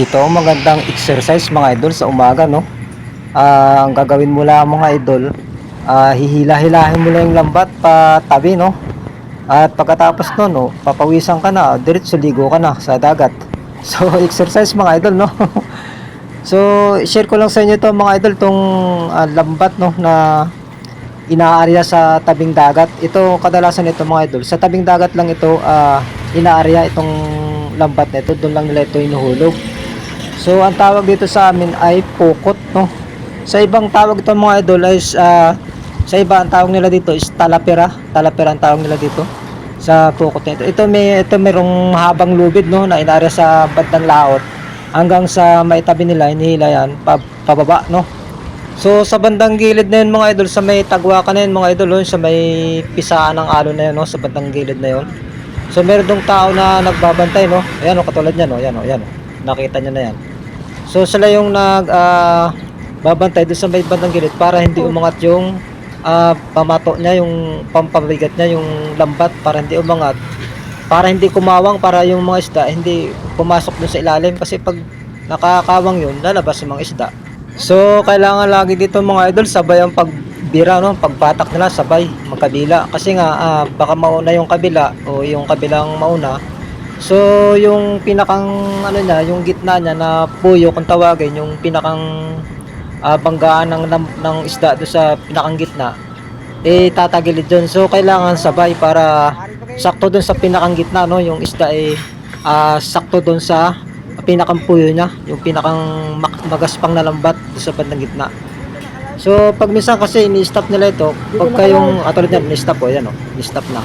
Ito ang magandang exercise mga idol sa umaga no. Ah, ang gagawin mo lang mga idol, ah, hihila-hilahin mo lang yung lambat pa tabi no. At pagkatapos no, no, papawisan ka na, diretso ligo ka na sa dagat. So exercise mga idol no. so share ko lang sa inyo to mga idol tong ah, lambat no na inaarya sa tabing dagat. Ito kadalasan ito mga idol. Sa tabing dagat lang ito ah, inaarya itong lambat na ito. Doon lang nila ito inuhulog. So ang tawag dito sa amin ay pukot no. Sa ibang tawag ito mga idol ay ah, sa iba ang tawag nila dito is talapera. Talapera ang tawag nila dito sa pukot na ito. May ito merong habang lubid no na inaarya sa bandang laot hanggang sa maitabi nila hinihila yan pa, pababa no. So sa bandang gilid na yun mga idol sa may tagwakan na yun mga idol yun, sa may pisaan ng alon na yun no, sa bandang gilid na yun. So meron dong tao na nagbabantay no. Ayan o katulad niyan no, ayan o, ayan o. Nakita niyo na yan. So sila yung nag ah, babantay doon sa may bandang gilid para hindi umangat yung ah, pamato niya, yung pampabigat niya, yung lambat para hindi umangat. Para hindi kumawang para yung mga isda hindi pumasok doon sa ilalim kasi pag nakakawang yun, lalabas yung mga isda. So, kailangan lagi dito mga idol, sabay ang pagbira, no? Pagpatak nila, sabay, magkabila. Kasi nga, ah, baka mauna yung kabila o yung kabilang mauna. So, yung pinakang, ano niya, yung gitna niya na puyo, kung tawagin, yung pinakang ah, banggaan ng, ng, ng isda doon sa pinakang gitna, eh, tatagilid dun. So, kailangan sabay para sakto dun sa pinakang gitna, no? Yung isda eh, ah, sakto dun sa pinakang puyo niya, yung pinakang magaspang na lambat doon sa bandang gitna. So, pag minsan kasi ini-stop nila ito, pagka yung katulad niyan, ni-stop po, yan o, ni-stop na.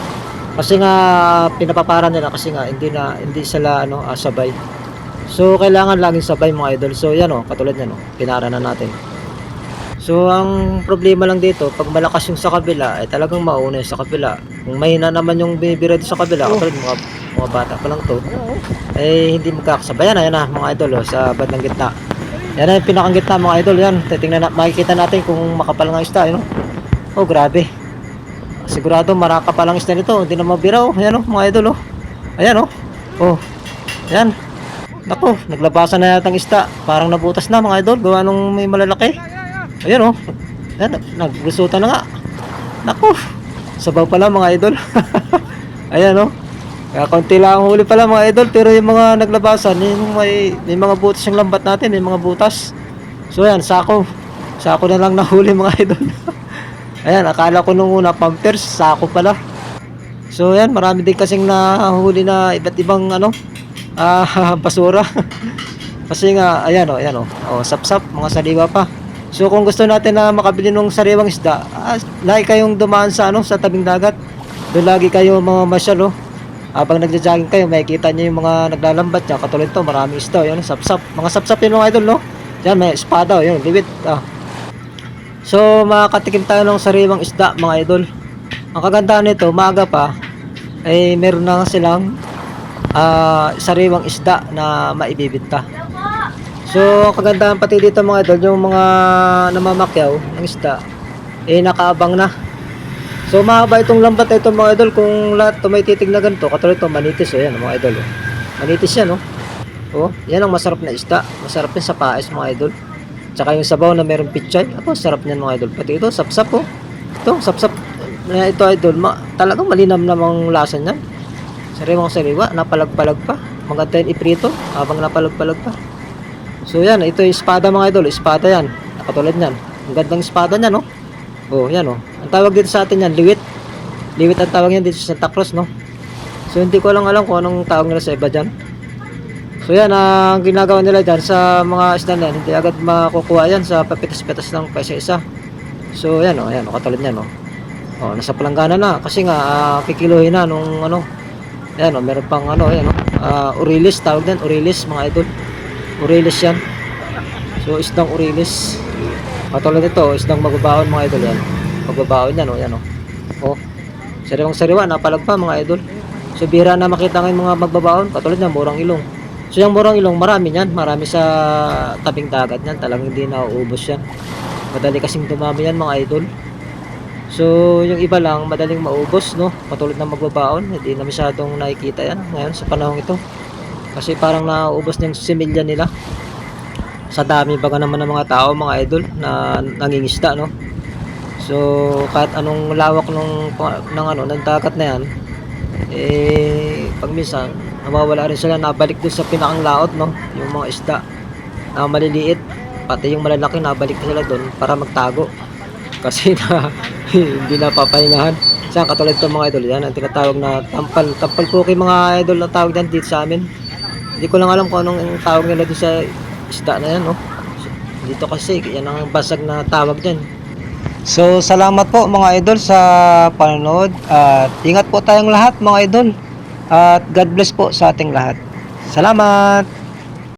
Kasi nga pinapapara nila kasi nga hindi na hindi sila ano ah, sabay. So, kailangan laging sabay mga idol. So, yan o, katulad niyan o, pinara na natin. So, ang problema lang dito, pag malakas yung sa kabila, ay talagang mauna yung sa kabila. Kung mahina naman yung binibira sa kabila, katulad mga, mga bata pa lang to, eh hindi magkakasabayan. Ayan na mga idol oh, sa bandang gitna. Yan na yung pinakang gitna mga idol. Yan, titingnan na, makikita natin kung makapal nga isda. Yun, oh. oh, grabe. Sigurado marakapal ang isda nito. Hindi na mabira oh. Ayan oh, mga idol oh. Ayan oh. Oh. Yan. Naku, naglabasan na yata ang isda. Parang nabutas na mga idol. Gawa nung may malalaki. Ayan oh. Ayan, nag- naglusutan na nga. Naku, sabaw pala mga idol. Ayan oh. Kaya konti lang ang huli pala mga idol pero yung mga naglabasan, yung may, may mga butas yung lambat natin, may mga butas. So ayan, sako. Sako na lang nahuli mga idol. Ayan, akala ko nung una pampers, sako pala. So ayan, marami din kasing nahuli na iba't ibang ano, ah, basura. Kasi nga, ayan o, ayan o, oh, sap-sap, mga saliwa pa. So kung gusto natin na makabili ng sariwang isda, ah, lagi kayong dumaan sa ano, sa tabing dagat. Doon lagi kayo mga masyal oh. Habang nagja-jogging kayo, makikita niyo yung mga naglalambat niya. Katulad to, maraming isda. Yan, sap-sap. Mga sap-sap yun mga idol, no? Yan, may espada. Yun, liwit. Ah. So, makakatikim tayo ng sariwang isda, mga idol. Ang kagandahan nito, maaga pa, ay meron na silang ah, sariwang isda na maibibinta. So, ang kagandahan pati dito mga idol, yung mga namamakyaw ng isda, eh nakaabang na. So mahaba itong lambat ito mga idol kung lahat to may titig na ganito. Katulad ito manitis o yan mga idol. Oh. Manitis yan oh. Oh, yan ang masarap na isda. Masarap yan sa paes mga idol. Tsaka yung sabaw na meron pichay. Ako sarap niyan mga idol. Pati ito sapsap oh. Ito sapsap na ito idol. Ma talagang malinam namang lasa niyan. Sariwang sariwa. Napalag-palag pa. Maganda yan iprito habang napalag-palag pa. So yan, ito yung espada mga idol. Espada yan. Katulad niyan. Ang gandang espada niyan oh. Oh, yan oh. Ang tawag dito sa atin yan, liwit. Liwit ang tawag yan dito sa Santa Cruz, no? So, hindi ko lang alam kung anong tawag nila sa iba dyan. So, yan, ang ginagawa nila dyan sa mga isda na yan, hindi agad makukuha yan sa papitas-pitas ng paisa-isa. So, yan oh, yan oh, katulad yan oh. Oh, nasa palanggana na kasi nga ah, kikiluhin na nung ano. Yan oh, meron pang ano, yan oh. Ah, Urilis tawag din, Urilis mga idol. Urilis yan. So, isdang Urilis. Katulad nito, isdang magbabaon mga idol yan. Magbabaon yan, oh, yan, oh. Oh, sariwang sariwa, napalag pa mga idol. So, bihira na makita ngayon mga magbabaon, katulad ng murang ilong. So, yung murang ilong, marami yan. Marami sa tabing dagat yan. Talagang hindi nauubos yan. Madali kasing dumami yan mga idol. So, yung iba lang, madaling maubos, no? Katulad ng magbabaon, hindi na masyadong nakikita yan ngayon sa panahong ito. Kasi parang nauubos na yung similya nila. Sa dami baga naman ng mga tao, mga idol, na nangingisda, no? So, kahit anong lawak nung, ng ano, ng dagat na yan, eh, pag minsan, nawawala rin sila, nabalik dun sa pinakang laot, no? Yung mga isda na maliliit, pati yung malalaki, nabalik sila dun para magtago. Kasi na, hindi na papahingahan. Saan katulad ng mga idol, yan ang tinatawag na tampal, tampal cookie mga idol na tawag yan dito sa amin. Hindi ko lang alam kung anong tawag nila doon sa isda na yan, no? Dito kasi, yan ang basag na tawag dyan. So, salamat po mga idol sa panonood at ingat po tayong lahat mga idol. At God bless po sa ating lahat. Salamat!